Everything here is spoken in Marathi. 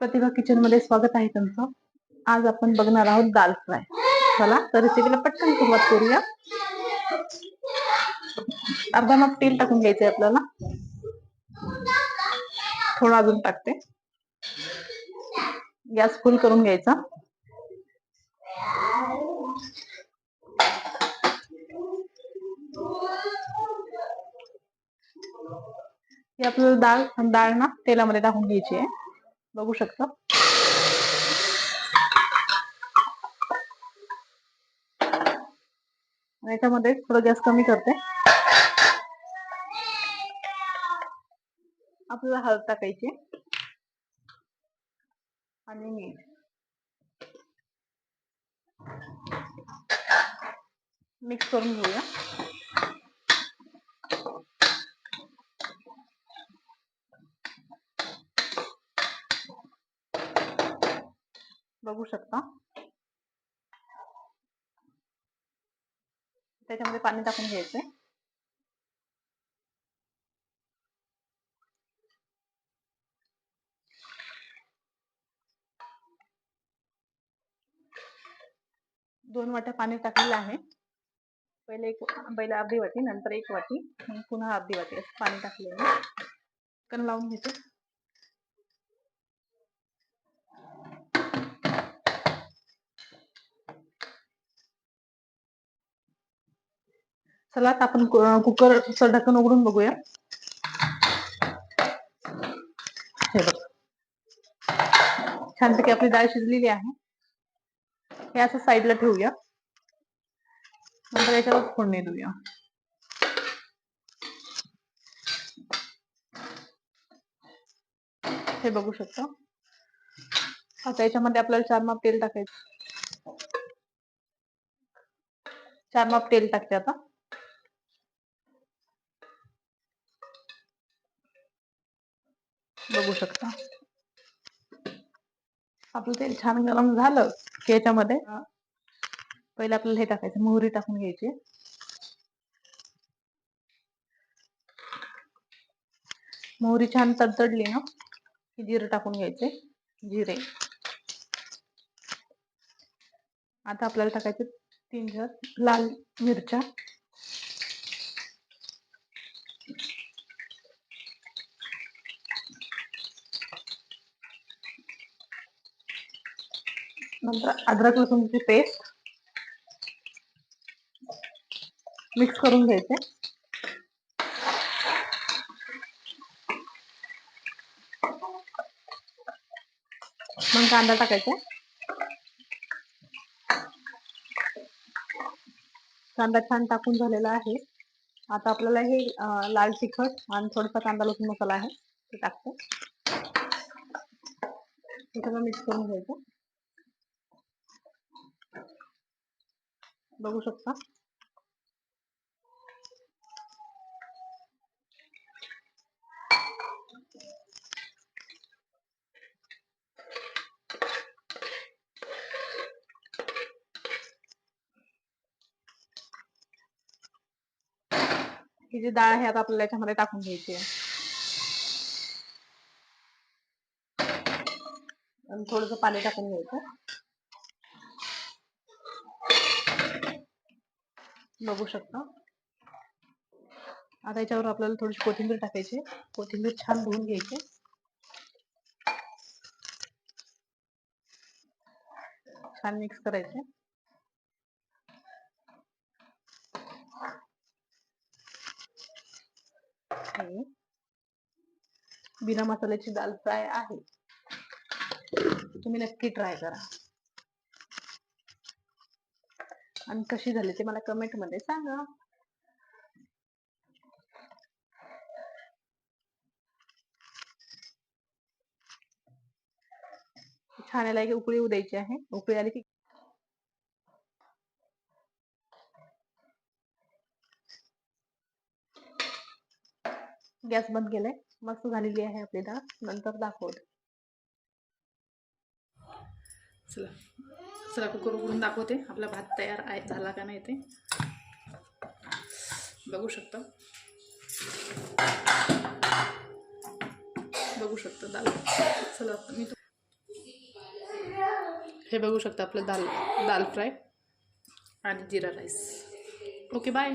प्रतिभा किचनमध्ये स्वागत आहे तुमचं. आज आपण बघणार आहोत दाल फ्राय. चला तर रेसिपीला पटकन सुरुवात करूया. अर्धा माप तेल टाकून घ्यायचंय आपल्याला. थोडं अजून टाकते. गॅस फुल करून घ्यायचा. आपल्याला डाळ डाळ ना तेलामध्ये टाकून घ्यायची आहे. बघू शकता. याच्यामध्ये थोडं गॅस कमी करते. आपल्याला हळद टाकायची. आणि मीठ. मिक्स करून घेऊया. बघू शकता. पाणी टाकून घ्यायचंय. दोन वाट्या पाणी टाकलेलं आहे. पहिले एक पहिले अर्धी वाटी नंतर एक वाटी पुन्हा अर्धी वाटी असं पाणी टाकलेलं कण लावून घेते. चला आता आपण कुकरचं ढक्कन उघडून बघूया. हे बघ. छानपैकी आपली डाळ शिजलेली आहे. हे असं साईडला ठेवूया. नंतर याच्यावर फोडणी देऊया. हे बघू शकता. आता याच्यामध्ये आपल्याला चार माप तेल टाकायचं. चार माप तेल टाकते आता. बघू शकता. आपलं तेल छान गरम झालं की याच्यामध्ये पहिले आपल्याला हे टाकायचं मोहरी टाकून घ्यायची. मोहरी छान तडतडली ना की जिरे टाकून घ्यायचे जिरे. आता आपल्याला टाकायचे तीन लाल मिरच्या. नंतर अद्रक लसूणची पेस्ट मिक्स करून घ्यायचे. मग कांदा टाकायचा. कांदा छान टाकून झालेला आहे. आता आपल्याला हे लाल तिखट आणि थोडासा कांदा लसूण मसाला आहे ते टाकतो. सगळं मिक्स करून घ्यायचं. बघू शकता. ही जी डाळ आहे आता आपल्याला याच्यामध्ये टाकून घ्यायची आहे. आणि थोडस पाणी टाकून घ्यायचं. बघू शकता. आता याच्यावर आपल्याला थोडीशी कोथिंबीर टाकायची कोथिंबीर छान धुवून घ्यायची छान मिक्स करायचे बिना मसाल्याची दाल फ्राय आहे. तुम्ही नक्की ट्राय करा. आणि कशी झाली ते मला कमेंट मध्ये सांगा. छान याला एक उकळी द्यायची आहे. उकळी आली की गॅस बंद केलाय. मस्त झालेली आहे आपली डाळ. नंतर दाखवते. चला. चला कुकर उघडून दाखवते. आपला भात तयार आहे झाला का नाही ते. बघू शकता. बघू शकता दाल. चला मी हे बघू शकता आपलं दाल दाल फ्राय आणि जिरा राईस. Okay bye.